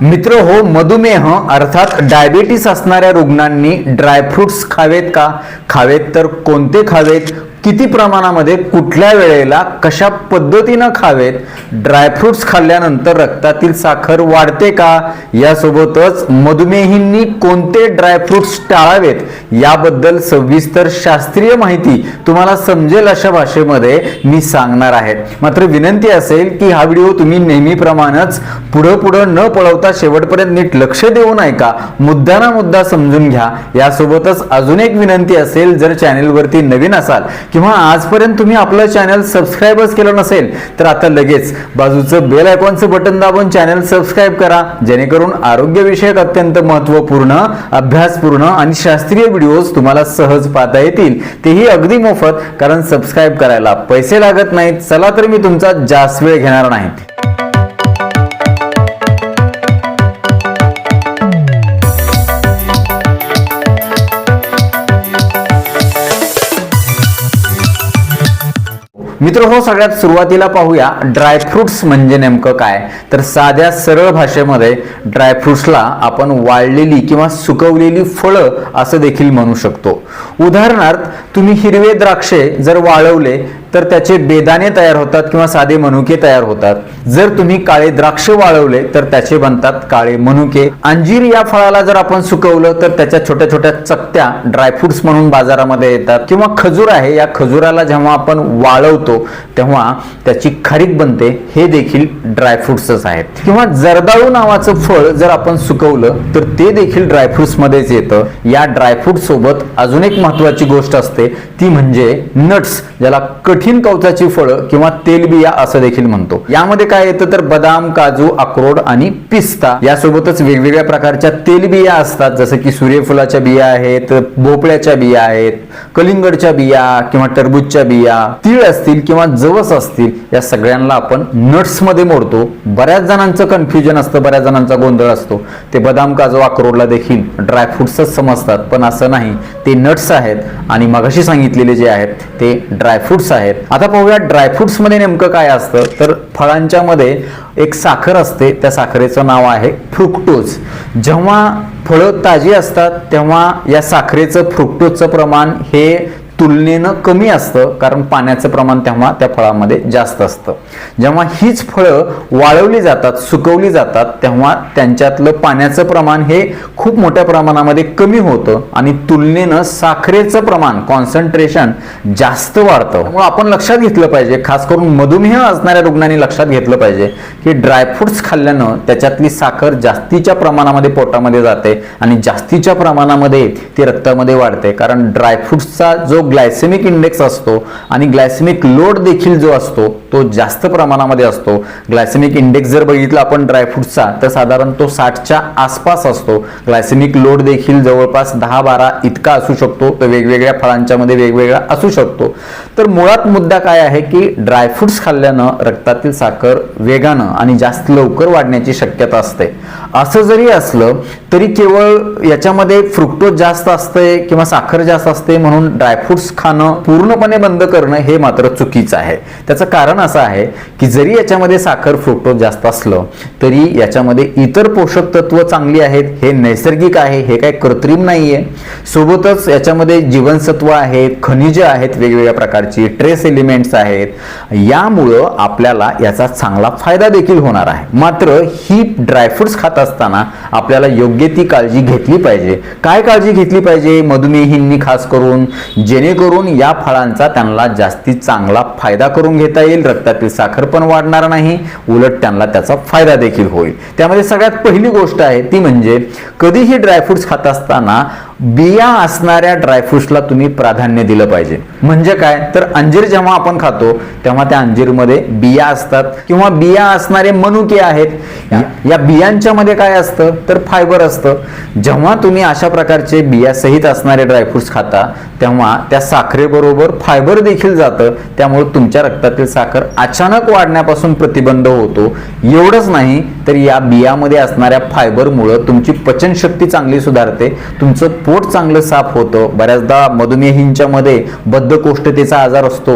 मित्र हो मधुमेह अर्थात डायबिटीस असणाऱ्या रुग्णांनी ड्रायफ्रुट्स खावेत का? खावेत तर कोणते खावेत? किती प्रमाणामध्ये कुठल्या वेळेला कशा पद्धतीनं खावेत? ड्रायफ्रुट्स खाल्ल्यानंतर रक्तातील साखर वाढते का? यासोबतच मधुमेहींनी कोणते ड्रायफ्रुट्स टाळावेत? याबद्दल सविस्तर शास्त्रीय माहिती तुम्हाला समजेल अशा भाषेमध्ये मी सांगणार आहे. मात्र विनंती असेल की हा व्हिडिओ तुम्ही नेहमीप्रमाणेच पुढं पुढं न पळवता शेवटपर्यंत नीट लक्ष देऊन ऐका. मुद्दा मुद्दा समजून घ्या. यासोबतच अजून एक विनंती असेल जर चॅनेलवरती नवीन असाल किंवा आजपर्यंत तुम्ही आपलं चॅनल सबस्क्राईबच केलं नसेल तर आता लगेच बाजूचं बेल आयकॉनचं बटन दाबून चॅनल सबस्क्राईब करा जेणेकरून आरोग्यविषयक अत्यंत महत्त्वपूर्ण अभ्यासपूर्ण आणि शास्त्रीय व्हिडिओज तुम्हाला सहज पाहता येतील. तेही अगदी मोफत कारण सबस्क्राईब करायला पैसे लागत नाहीत. चला तर मी तुमचा जास्त वेळ घेणार नाही. मित्र हो सगळ्यात सुरुवातीला पाहूया ड्रायफ्रुट्स म्हणजे नेमकं काय. तर साध्या सरळ भाषेमध्ये ड्रायफ्रुट्सला आपण वाळलेली किंवा सुकवलेली फळं असं देखील म्हणू शकतो. उदाहरणार्थ तुम्ही हिरवे द्राक्षे जर वाळवले तर त्याचे बेदाणे तयार होतात किंवा साधे मनुके तयार होतात. जर तुम्ही काळे द्राक्ष वाळवले तर त्याचे बनतात काळे मनुके. अंजीर या फळाला जर आपण सुकवलं तर त्याच्या छोट्या छोट्या चकत्या ड्रायफ्रुट्स म्हणून बाजारामध्ये येतात. किंवा खजूर आहे या खजुराला जेव्हा आपण वाळवतो तेव्हा त्याची खारीक बनते. हे देखील ड्रायफ्रुट्सच आहेत. किंवा जर्दाळू नावाचं फळ जर आपण सुकवलं तर ते देखील ड्रायफ्रुट्स मध्येच येतं. या ड्रायफ्रुट सोबत अजून एक महत्वाची गोष्ट असते ती म्हणजे नट्स ज्याला कठीण कवचाची फळं किंवा तेलबिया असं देखील म्हणतो. यामध्ये काय येतं तर बदाम काजू अक्रोड आणि पिस्ता यासोबतच वेगवेगळ्या प्रकारच्या तेलबिया असतात. जसं की सूर्यफुलाच्या बिया आहेत भोपळ्याच्या बिया आहेत कलिंगडच्या बिया किंवा टरबूजच्या बिया तीळ असतील किंवा जवस असतील या सगळ्यांना आपण नट्समध्ये मोडतो. बऱ्याच जणांचं कन्फ्युजन असतं बऱ्याच जणांचा गोंधळ असतो. ते बदाम काजू अक्रोडला देखील ड्रायफ्रुट्सच समजतात. पण असं नाही. ते नट्स आहेत आणि मगाशी सांगितलेले जे आहेत ते ड्रायफ्रुट्स आहेत. आता पाहूया ड्रायफ्रुट्समध्ये नेमकं काय असतं. तर फळांच्या मध्ये एक साखर असते. त्या साखरेचं नाव आहे फ्रुक्टोज जेव्हा फळं ताजी असतात तेव्हा या साखरेचं फ्रुक्टोजचं प्रमाण हे तुलनेनं कमी असतं कारण पाण्याचं प्रमाण तेव्हा त्या फळामध्ये जास्त असतं. जेव्हा हीच फळं वाळवली जातात सुकवली जातात तेव्हा त्यांच्यातलं पाण्याचं प्रमाण हे खूप मोठ्या प्रमाणामध्ये कमी होतं आणि तुलनेनं साखरेचं प्रमाण कॉन्सन्ट्रेशन जास्त वाढतं. त्यामुळे आपण लक्षात घेतलं पाहिजे खास करून मधुमेह असणाऱ्या रुग्णांनी लक्षात घेतलं पाहिजे की ड्रायफ्रुट्स खाल्ल्यानं त्याच्यातली साखर जास्तीच्या प्रमाणामध्ये पोटामध्ये जाते आणि जास्तीच्या प्रमाणामध्ये ती रक्तामध्ये वाढते. कारण ड्रायफ्रुट्सचा जो ग्लायसेमिक इंडेक्स असतो आणि ग्लायसेमिक लोड देखील जो असतो तो जास्त प्रमाणामध्ये असतो. ग्लायसेमिक इंडेक्स जर बघितला आपण ड्रायफ्रुट्सचा तर साधारण तो साठच्या आसपास असतो. ग्लायसेमिक लोड देखील जवळपास दहा बारा इतका असू शकतो तर वेगवेगळ्या फळांच्या मध्ये वेगवेगळा असू शकतो. तर मुळात मुद्दा काय आहे की ड्रायफ्रुट्स खाल्ल्यानं रक्तातील साखर वेगानं आणि जास्त लवकर वाढण्याची शक्यता असते. असं जरी असलं तरी केवळ याच्यामध्ये फ्रुक्टोज जास्त असते किंवा साखर जास्त असते म्हणून ड्रायफ्रूट ड्रायफ्रुट्स खाणं पूर्णपणे बंद करणं हे मात्र चुकीचं आहे. त्याचं कारण असं आहे की जरी याच्यामध्ये साखर फ्रुक्टोज जास्त असलं तरी याच्यामध्ये इतर पोषक तत्व चांगली आहेत हे नैसर्गिक आहे हे काय कृत्रिम नाहीये. सोबतच याच्यामध्ये जीवनसत्व आहेत खनिजे आहेत वेगवेगळ्या प्रकारची ट्रेस एलिमेंट्स आहेत. यामुळं आपल्याला याचा चांगला फायदा देखील होणार आहे. मात्र ही ड्रायफ्रुट्स खात असताना आपल्याला योग्य ती काळजी घेतली पाहिजे. काय काळजी घेतली पाहिजे? मधुमेहींनी खास करून जेणेकरून या फळांचा त्यांना जास्ती चांगला फायदा करून घेता येईल. रक्तातील साखर पण वाढणार नाही उलट त्यांना त्याचा फायदा देखील होईल. त्यामध्ये सगळ्यात पहिली गोष्ट आहे ती म्हणजे कधीही ड्रायफ्रुट्स खात असताना बिया असणाऱ्या ड्रायफ्रुट्सला तुम्ही प्राधान्य दिलं पाहिजे. म्हणजे काय? तर अंजीर जेव्हा आपण खातो तेव्हा त्या अंजीरमध्ये बिया असतात. किंवा बिया असणारे मनुके आहेत. या- बियांच्या मध्ये काय असतं? तर फायबर असतं. जेव्हा तुम्ही अशा प्रकारचे बिया सहित असणारे ड्रायफ्रुट्स खाता तेव्हा त्या साखरेबरोबर फायबर देखील जातं. त्यामुळे तुमच्या रक्तातील साखर अचानक वाढण्यापासून प्रतिबंध होतो. एवढंच नाही तर या बियामध्ये असणाऱ्या फायबरमुळं तुमची पचनशक्ती चांगली सुधारते. तुमचं पोट चांगलं साफ होतं. बऱ्याचदा मधुमेहींच्यामध्ये बद्धकोष्ठतेचा आजार असतो.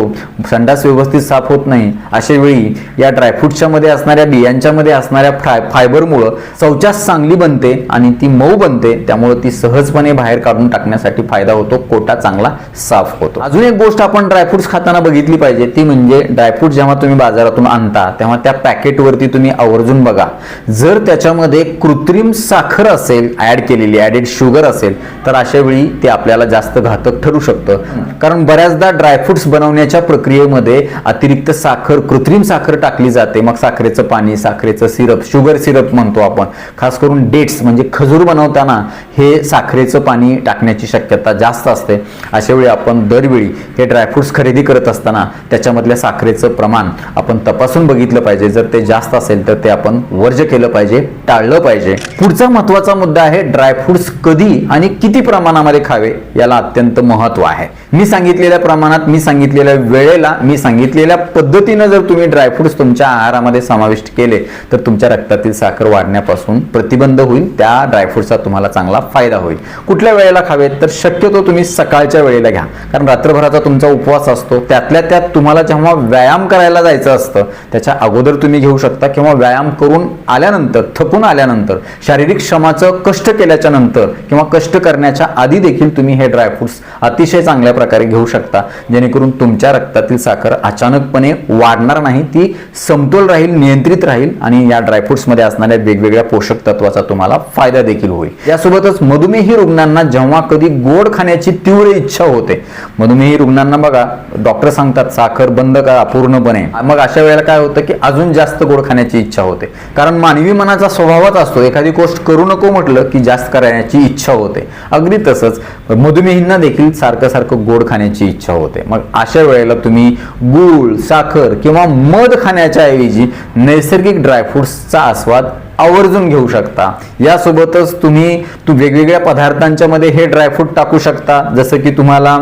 संडास व्यवस्थित साफ होत नाही. अशा वेळी या ड्रायफ्रूटच्या मध्ये असणाऱ्या बियांच्या मध्ये असणाऱ्या फ्राय फायबरमुळं शौचास चांगली बनते आणि ती मऊ बनते. त्यामुळे ती सहजपणे बाहेर काढून टाकण्यासाठी फायदा होतो. कोटा चांगला साफ होतो. अजून एक गोष्ट आपण ड्रायफ्रुट्स खाताना बघितली पाहिजे. ती म्हणजे ड्रायफ्रूट जेव्हा तुम्ही बाजारातून आणता तेव्हा त्या पॅकेटवरती तुम्ही आवर्जून बघा. जर त्याच्यामध्ये कृत्रिम साखर असेल ऍड केलेली ऍडेड शुगर असेल तर अशा वेळी ते आपल्याला जास्त घातक ठरू शकतं. कारण बऱ्याचदा ड्रायफ्रुट्स बनवण्याच्या प्रक्रियेमध्ये अतिरिक्त साखर कृत्रिम साखर टाकली जाते. मग साखरेचं पाणी साखरेचं सिरप शुगर सिरप म्हणतो आपण. खास करून डेट्स म्हणजे खजूर बनवताना हे साखरेचं पाणी टाकण्याची शक्यता जास्त असते. अशा वेळी आपण दरवेळी हे ड्रायफ्रुट्स खरेदी करत असताना त्याच्यामधल्या साखरेचं प्रमाण आपण तपासून बघितलं पाहिजे. जर ते जास्त असेल तर ते आपण वर्ज केलं पाहिजे टाळलं पाहिजे. पुढचा महत्त्वाचा मुद्दा आहे ड्रायफ्रुट्स कधी आणि किती किती प्रमाणामध्ये खावे याला अत्यंत महत्त्व आहे. मी सांगितलेल्या प्रमाणात मी सांगितलेल्या वेळेला मी सांगितलेल्या पद्धतीनं जर तुम्ही ड्रायफ्रुट्स तुमच्या आहारामध्ये समाविष्ट केले तर तुमच्या रक्तातील साखर वाढण्यापासून प्रतिबंध होईल. त्या ड्रायफ्रुट्सचा तुम्हाला चांगला फायदा होईल. कुठल्या वेळेला खावेत तर शक्यतो तुम्ही सकाळच्या वेळेला घ्या. कारण रात्रभराचा तुमचा उपवास असतो त्यातल्या त्यात तुम्हाला जेव्हा व्यायाम करायला जायचं असतं त्याच्या अगोदर तुम्ही घेऊ शकता किंवा व्यायाम करून आल्यानंतर थकून आल्यानंतर शारीरिक श्रमाचं कष्ट केल्याच्यानंतर किंवा कष्ट करण्या करण्याच्या आधी देखील तुम्ही हे ड्रायफ्रुट्स अतिशय चांगल्या प्रकारे घेऊ शकता. जेणेकरून तुमच्या रक्तातील साखर अचानकपणे वाढणार नाही ती समतोल राहील नियंत्रित राहील आणि या ड्रायफ्रुट्समध्ये असणाऱ्या वेगवेगळ्या पोषक तत्वाचा तुम्हाला फायदा देखील होईल. यासोबतच मधुमेही रुग्णांना जेव्हा कधी गोड खाण्याची तीव्र इच्छा होते मधुमेही रुग्णांना बघा डॉक्टर सांगतात साखर बंद करा पूर्णपणे. मग अशा वेळेला काय होतं की अजून जास्त गोड खाण्याची इच्छा होते. कारण मानवी मनाचा स्वभावच असतो एखादी गोष्ट करू नको म्हटलं की जास्त करण्याची इच्छा होते. अगदी तसंच मधुमेहींना देखील सारखं सारखं गोड खाण्याची इच्छा होते. मग अशा वेळेला तुम्ही गूळ साखर किंवा मध खाण्याच्या ऐवजी नैसर्गिक ड्रायफ्रुट्सचा आस्वाद आवर्जून घेऊ शकता. यासोबतच तुम्ही तू वेगवेगळ्या पदार्थांच्या मध्ये हे ड्रायफ्रूट टाकू शकता. जसं की तुम्हाला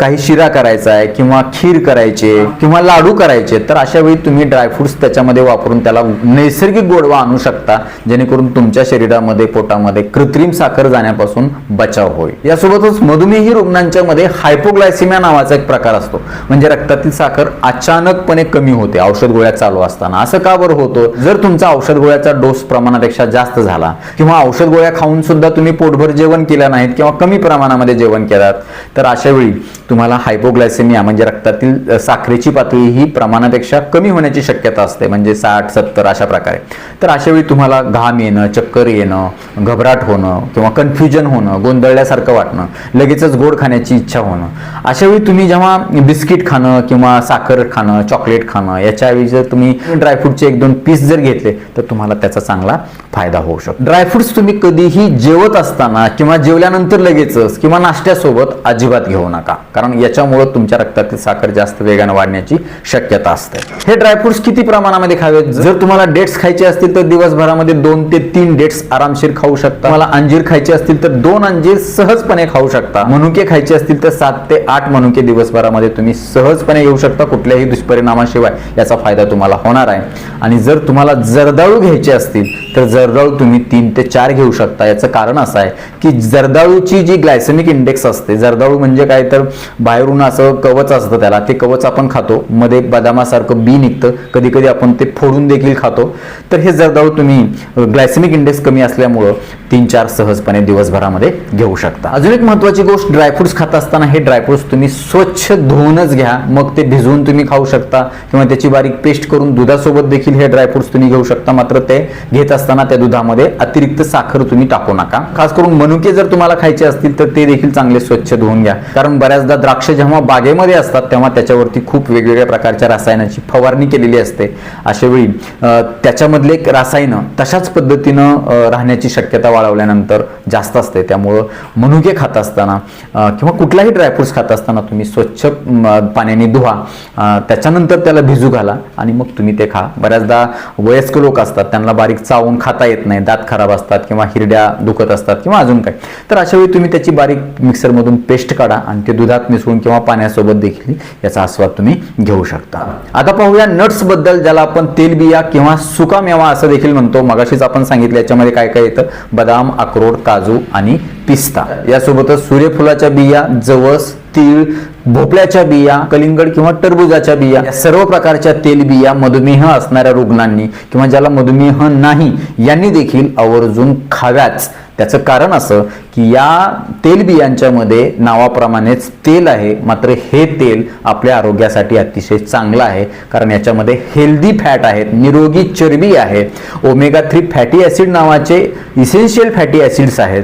काही शिरा करायचा आहे किंवा खीर करायचे किंवा लाडू करायचे तर अशा वेळी तुम्ही ड्रायफ्रुट्स त्याच्यामध्ये वापरून त्याला नैसर्गिक गोडवा आणू शकता जेणेकरून तुमच्या शरीरामध्ये पोटामध्ये कृत्रिम साखर जाण्यापासून बचाव होईल. यासोबतच मधुमेही रुग्णांच्या मध्ये हायपोग्लायसिमिया नावाचा एक प्रकार असतो. म्हणजे रक्तातील साखर अचानकपणे कमी होते औषध गोळ्या चालू असताना. असं का बरं होतं? जर तुमचा औषध गोळ्याचा डोस प्रमाणापेक्षा जास्त झाला. किंवा औषध गोळ्या खाऊन सुद्धा तुम्ही पोटभर जेवण केलं नाहीत किंवा कमी प्रमाणामध्ये जेवण केलात तर अशा वेळी तुम्हाला हायपोग्लायसेमिया म्हणजे रक्तातील साखरेची पातळी ही प्रमाणापेक्षा कमी होण्याची शक्यता असते. म्हणजे साठ सत्तर अशा प्रकारे. तर अशा वेळी तुम्हाला घाम येणं चक्कर येणं घबराट होणं किंवा कन्फ्युजन होणं गोंधळल्यासारखं वाटणं लगेचच गोड खाण्याची इच्छा होणं. अशा वेळी तुम्ही जेव्हा बिस्किट खाणं किंवा साखर खाणं चॉकलेट खाणं याच्याऐवजी जर तुम्ही ड्रायफ्रूटचे एक दोन पीस जर घेतले तर तुम्हाला त्याचा चांगला फायदा होऊ शकतो. ड्रायफ्रुट्स तुम्ही कधीही जेवत असताना किंवा जेवल्यानंतर लगेचच किंवा नाश्त्यासोबत अजिबात घेऊ नका. कारण याच्यामुळे तुमच्या रक्तातील साखर जास्त वेगाने वाढण्याची शक्यता असते. हे ड्रायफ्रुट्स किती प्रमाणामध्ये खावेत? जर तुम्हाला डेट्स खायचे असतील तर दिवसभरामध्ये दोन ते तीन डेट्स आरामशीर खाऊ शकता. मला अंजीर खायचे असतील तर दोन अंजीर सहजपणे खाऊ शकता. मनुके खायचे असतील तर सात ते आठ मनुके दिवसभरामध्ये तुम्ही सहजपणे घेऊ शकता कुठल्याही दुष्परिणामाशिवाय. याचा फायदा तुम्हाला होणार आहे. आणि जर तुम्हाला जर्दाळू घ्यायचे असतील तर जर्दाळू तुम्ही तीन ते चार घेऊ शकता. याचं कारण असं आहे की जर्दाळूची जी ग्लायसेमिक इंडेक्स असते जर्दाळू म्हणजे काय तर बाहेरून असं कवच असतं त्याला. ते कवच आपण खातो. मध्ये बदामासारखं बी निघतं. कधी कधी आपण ते फोडून देखील खातो. तर हे जर्दाळू तुम्ही ग्लायसेमिक इंडेक्स कमी असल्यामुळं तीन चार सहजपणे दिवसभरामध्ये घेऊ शकता. अजून एक महत्वाची गोष्ट ड्रायफ्रुट्स खात असताना हे ड्रायफ्रुट्स तुम्ही स्वच्छ धुवूनच घ्या. मग ते भिजवून तुम्ही खाऊ शकता किंवा त्याची बारीक पेस्ट करून दुधासोबत देखील हे ड्रायफ्रुट्स तुम्ही घेऊ शकता. मात्र ते घेत असताना त्या दुधामध्ये अतिरिक्त साखर तुम्ही टाकू नका. खास करून मनुके जर तुम्हाला खायचे असतील तर ते देखील चांगले स्वच्छ धुवून घ्या. कारण बऱ्याचदा द्राक्ष जेव्हा बागेमध्ये असतात तेव्हा त्याच्यावरती खूप वेगवेगळ्या प्रकारच्या रसायनाची फवारणी केलेली असते. अशा वेळी त्याच्यामधले एक रसायनं तशाच पद्धतीनं राहण्याची शक्यता वाढवल्यानंतर जास्त असते. त्यामुळं मनुके खात असताना किंवा कुठलाही ड्रायफ्रुट्स खात असताना तुम्ही स्वच्छ पाण्याने धुवा. त्याच्यानंतर त्याला भिजू घाला आणि मग तुम्ही ते खा. बऱ्याचदा वयस्क लोक असतात त्यांना बारीक चावून खाता येत नाही. दात खराब असतात किंवा हिरड्या दुखत असतात किंवा अजून काय तर अशा वेळी तुम्ही त्याची बारीक मिक्सरमधून पेस्ट काढा आणि ते दुधात मिसळून किंवा पाण्यासोबत देखील याचा आस्वाद तुम्ही घेऊ शकता. आता पाहूया नट्सबद्दल ज्याला आपण तेलबिया किंवा सुका मेवा असं देखील म्हणतो. मगाशीच आपण सांगितलं याच्यामध्ये काय काय येतं? बदाम अक्रोड काजू आणि पिस्ता. यासोबतच सूर्यफुलाच्या बिया जवस तीळ भोपळ्याच्या बिया कलिंगड किंवा टरबुजाच्या बिया या सर्व प्रकारच्या तेल बिया मधुमेह असणाऱ्या रुग्णांनी किंवा ज्याला मधुमेह नाही यांनी देखील आवर्जून खाव्याच. त्याचं कारण असं की या तेलबियांच्यामध्ये नावाप्रमाणेच तेल आहे मात्र हे तेल आपल्या आरोग्यासाठी अतिशय चांगलं आहे कारण याच्यामध्ये हेल्दी फॅट आहेत निरोगी चरबी आहे. ओमेगा थ्री फॅटी ॲसिड नावाचे इसेन्शियल फॅटी ॲसिड्स आहेत.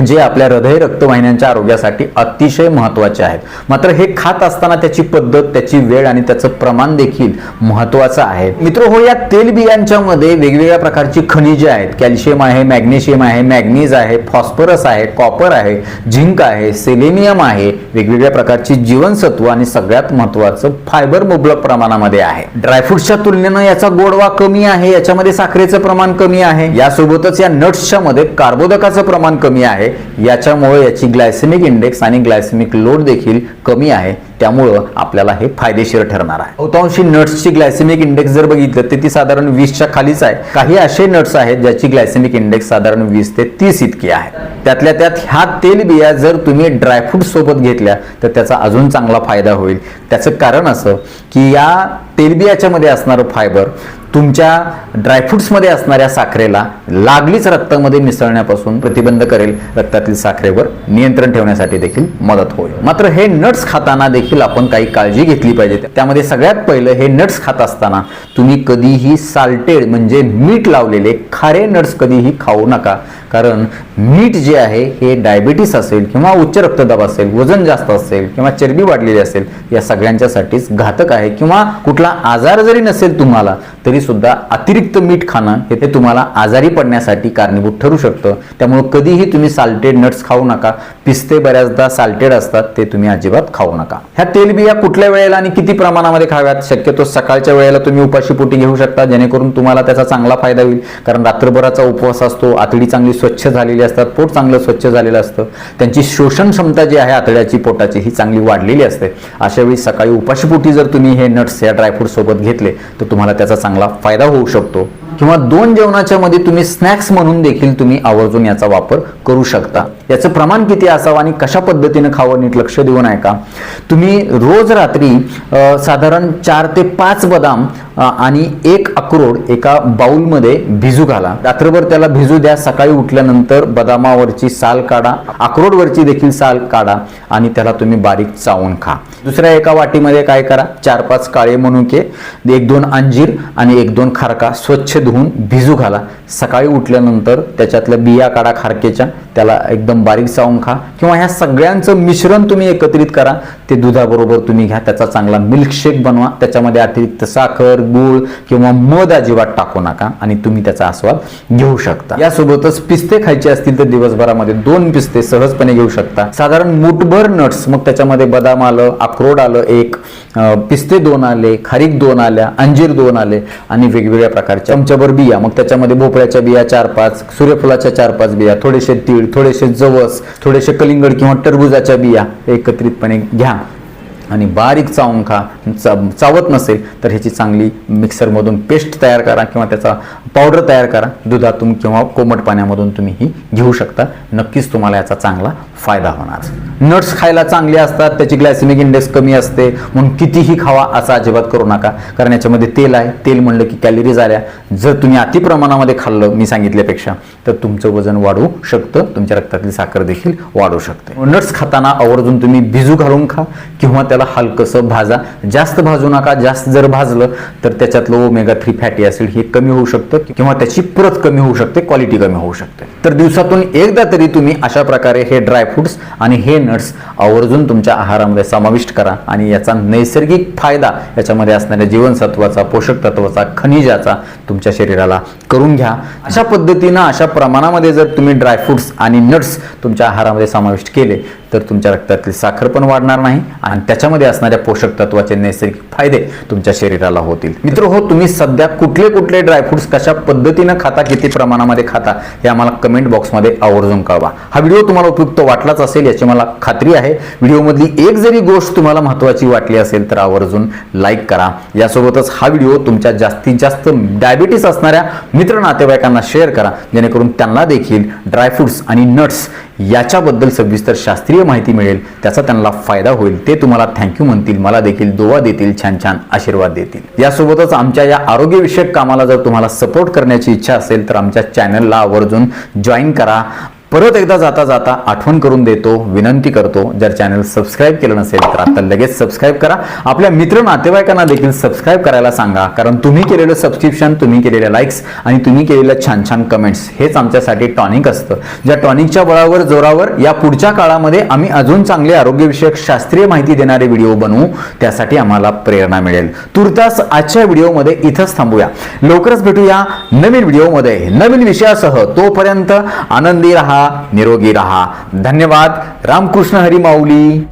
जे आपल्या हृदय रक्तवाहिन्यांच्या आरोग्यासाठी अतिशय महत्त्वाचे आहेत. मात्र हे खात असताना त्याची पद्धत त्याची वेळ आणि त्याचं प्रमाण देखील महत्त्वाचं आहे. मित्र हो या तेलबियांच्या मध्ये वेगवेगळ्या प्रकारची खनिजे आहेत. कॅल्शियम आहे मॅग्नेशियम आहे मॅग्नीज आहे फॉस्फरस आहे कॉपर आहे झिंक आहे सेलेनियम आहे वेगवेगळ्या प्रकारची जीवनसत्व आणि सगळ्यात महत्त्वाचं फायबर मुबलक प्रमाणामध्ये आहे. ड्रायफ्रुट्सच्या तुलनेनं याचा गोडवा कमी आहे याच्यामध्ये साखरेचं प्रमाण कमी आहे. यासोबतच या नट्सच्या मध्ये कार्बोदकाचं प्रमाण कमी आहे. याच्यामुळे याची ग्लायसेमिक इंडेक्स आणि ग्लायसेमिक लोड देखील कमी आहे. त्यामुळं आपल्याला हे फायदेशीर ठरणार आहे. बहुतांशी नट्सची ग्लायसेमिक इंडेक्स जर बघितलं तर ती साधारण वीसच्या खालीच आहे. काही असे नट्स आहेत ज्याची ग्लायसेमिक इंडेक्स साधारण वीस ते तीस इतकी आहे. त्यातल्या त्यात ह्या तेलबिया जर तुम्ही ड्रायफ्रूट सोबत घेतल्या तर त्याचा अजून चांगला फायदा होईल. त्याचं कारण असं की या तेलबियाच्या मध्ये असणारं फायबर तुमच्या ड्रायफ्रुट्समध्ये असणाऱ्या साखरेला लागलीच रक्तामध्ये मिसळण्यापासून प्रतिबंध करेल. रक्तातील साखरेवर नियंत्रण ठेवण्यासाठी देखील मदत होईल. मात्र हे नट्स खाताना देखील आपण काही काळजी घेतली पाहिजे. त्यामध्ये सगळ्यात पहिलं हे नट्स खात असताना तुम्ही कधीही साल्टेड म्हणजे मीठ लावलेले खारे नट्स कधीही खाऊ नका. कारण मीठ जे आहे हे डायबिटीस असेल किंवा उच्च रक्तदाब असेल वजन जास्त असेल किंवा चरबी वाढलेली असेल या सगळ्यांच्यासाठीच घातक आहे. किंवा कुठला आजार जरी नसेल तुम्हाला तरी सुद्धा अतिरिक्त मीठ खाणं हे ते तुम्हाला आजारी पडण्यासाठी कारणीभूत ठरू शकतं. त्यामुळे कधीही तुम्ही साल्टेड नट्स खाऊ नका. पिस्ते बऱ्याचदा साल्टेड असतात ते तुम्ही अजिबात खाऊ नका. ह्या तेलबिया कुठल्या वेळेला आणि किती प्रमाणामध्ये खाव्यात? शक्यतो सकाळच्या वेळेला तुम्ही उपाशीपोटी घेऊ शकता जेणेकरून तुम्हाला त्याचा चांगला फायदा होईल. कारण रात्रभराचा उपवास असतो आतडी चांगली स्वच्छ झालेली असतात पोट चांगलं स्वच्छ झालेलं असतं. त्यांची शोषण क्षमता जी आहे आतड्याची पोटाची ही चांगली वाढलेली असते. अशावेळी सकाळी उपाशीपोटी जर तुम्ही हे नट्स या ड्रायफ्रूट सोबत घेतले तर तुम्हाला त्याचा चांगला फायदा होऊ शकतो. किंवा दोन जेवणाच्या मध्ये तुम्ही स्नॅक्स म्हणून देखील तुम्ही आवर्जून याचा वापर करू शकता. याचं प्रमाण किती असावं आणि कशा पद्धतीनं खावं नीट लक्ष देऊन ऐका. का तुम्ही रोज रात्री साधारण चार ते पाच बदाम आणि एक अक्रोड एका बाउलमध्ये भिजू घाला. रात्रभर त्याला भिजू द्या. सकाळी उठल्यानंतर बदामावरची साल काढा. अक्रोडवरची देखील साल काढा आणि त्याला तुम्ही बारीक चावून खा. दुसऱ्या एका वाटीमध्ये काय करा? चार पाच काळे मनुके एक दोन अंजीर आणि एक दोन खारका स्वच्छ धुवून भिजू घाला. सकाळी उठल्यानंतर त्याच्यातल्या बिया काढा खारकेच्या. त्याला एकदम बारीक चावून खा किंवा ह्या सगळ्यांचं मिश्रण तुम्ही एकत्रित करा. ते दुधाबरोबर तुम्ही घ्या. त्याचा चांगला मिल्कशेक बनवा. त्याच्यामध्ये अतिरिक्त साखर गूळ किंवा मध अजिबात टाकू नका आणि तुम्ही त्याचा आस्वाद घेऊ शकता. यासोबतच पिस्ते खायचे असतील तर दिवसभरामध्ये दोन पिस्ते सहजपणे घेऊ शकता. साधारण मुठभर नट्स मग त्याच्यामध्ये बदाम आलं अक्रोड आलं एक पिस्ते दोन आले खारीक दोन आल्या अंजीर दोन आले आणि वेगवेगळ्या प्रकारच्या चमच्याभर बिया. मग त्याच्यामध्ये भोपळ्याच्या बिया चार पाच सूर्यफुलाच्या चार पाच बिया थोडेसे तीळ थोडेसे जवस थोडेसे कलिंगड किंवा टरबुजाच्या बिया एकत्रितपणे घ्या. आणि बारीक चावून खा. चा चावत नसेल तर ह्याची चांगली मिक्सरमधून पेस्ट तयार करा किंवा त्याचा पावडर तयार करा. दुधातून किंवा कोमट पाण्यामधून तुम्ही ही घेऊ शकता. नक्कीच तुम्हाला याचा चांगला फायदा होणार. नट्स खायला चांगले असतात. त्याची ग्लायसेमिक इंडेक्स कमी असते. म्हणून कितीही खावा असा अजिबात करू नका. कारण याच्यामध्ये तेल आहे. तेल म्हणलं की कॅलरीज आल्या. जर तुम्ही अति प्रमाणामध्ये खाल्लं मी सांगितल्यापेक्षा तर तुमचं वजन वाढू शकतं. तुमच्या रक्तातली साखर देखील वाढू शकते. नट्स खाताना आवर्जून तुम्ही भिजू घालून खा किंवा त्याला हलकंसं भाजा. जास्त भाजू नका जास्त जर भाजलं तर त्याच्यातलं ओमेगा थ्री फॅटी ऍसिड हे कमी होऊ शकतं किंवा त्याची प्रत कमी होऊ शकते क्वालिटी कमी होऊ शकते. तर दिवसातून एकदा तरी तुम्ही अशा प्रकारे हे ड्रायफ्रुट्स आणि हे नट्स आवर्जून तुमच्या आहारामध्ये समाविष्ट करा आणि याचा नैसर्गिक फायदा याच्यामध्ये असणाऱ्या जीवनसत्वाचा पोषक तत्वाचा खनिजाचा तुमच्या शरीराला करून घ्या. अशा पद्धतीनं अशा प्रमाणामध्ये जर तुम्ही ड्रायफ्रुट्स आणि नट्स तुमच्या आहारामध्ये समाविष्ट केले तर तुमच्या रक्तातील साखर पण वाढणार नाही आणि त्याच्यामध्ये असणाऱ्या पोषक तत्वाचे नैसर्गिक फायदे तुमच्या शरीराला होतील. मित्र हो तुम्ही सध्या कुठले कुठले ड्रायफ्रुट्स कशा पद्धतीनं खाता किती प्रमाणामध्ये खाता हे आम्हाला कमेंट बॉक्समध्ये आवर्जून कळवा. हा व्हिडिओ तुम्हाला उपयुक्त वाटलाच असेल याची मला खात्री आहे. व्हिडिओमधली एक जरी गोष्ट तुम्हाला महत्त्वाची वाटली असेल तर आवर्जून लाईक करा. यासोबतच हा व्हिडिओ तुमच्या जास्तीत जास्त डायबिटीस असणाऱ्या मित्र नातेवाईकांना शेअर करा जेणेकरून त्यांना देखील ड्रायफ्रुट्स आणि नट्स याच्याबद्दल सविस्तर शास्त्रीय माहिती मिळेल त्याचा त्यांना फायदा होईल ते तुम्हाला थँक्यू म्हणतील मला देखील दोवा देतील छान छान आशीर्वाद देतील. यासोबतच आमच्या या आरोग्यविषयक कामाला जर तुम्हाला सपोर्ट करण्याची इच्छा असेल तर आमच्या चॅनलला आवर्जून जॉईन करा. परत एकदा जाता जाता आठवण करून देतो विनंती करतो. जर चॅनल सबस्क्राईब केलं नसेल तर आता लगेच सबस्क्राईब करा. आपल्या मित्र नातेवाईकांना देखील सबस्क्राईब करायला सांगा. कारण तुम्ही केलेलं सबस्क्रिप्शन तुम्ही केलेल्या लाईक्स आणि तुम्ही केलेल्या छान छान कमेंट्स हेच आमच्यासाठी टॉनिक असतं. ज्या टॉनिकच्या बळावर जोरावर या पुढच्या काळामध्ये आम्ही अजून चांगले आरोग्यविषयक शास्त्रीय माहिती देणारे व्हिडिओ बनवू त्यासाठी आम्हाला प्रेरणा मिळेल. तुर्तास आजच्या व्हिडिओमध्ये इथंच थांबूया. लवकरच भेटूया नवीन व्हिडिओमध्ये नवीन विषयासह तोपर्यंत आनंदी रहा. निरोगी रहा। धन्यवाद। रामकृष्ण हरी माऊली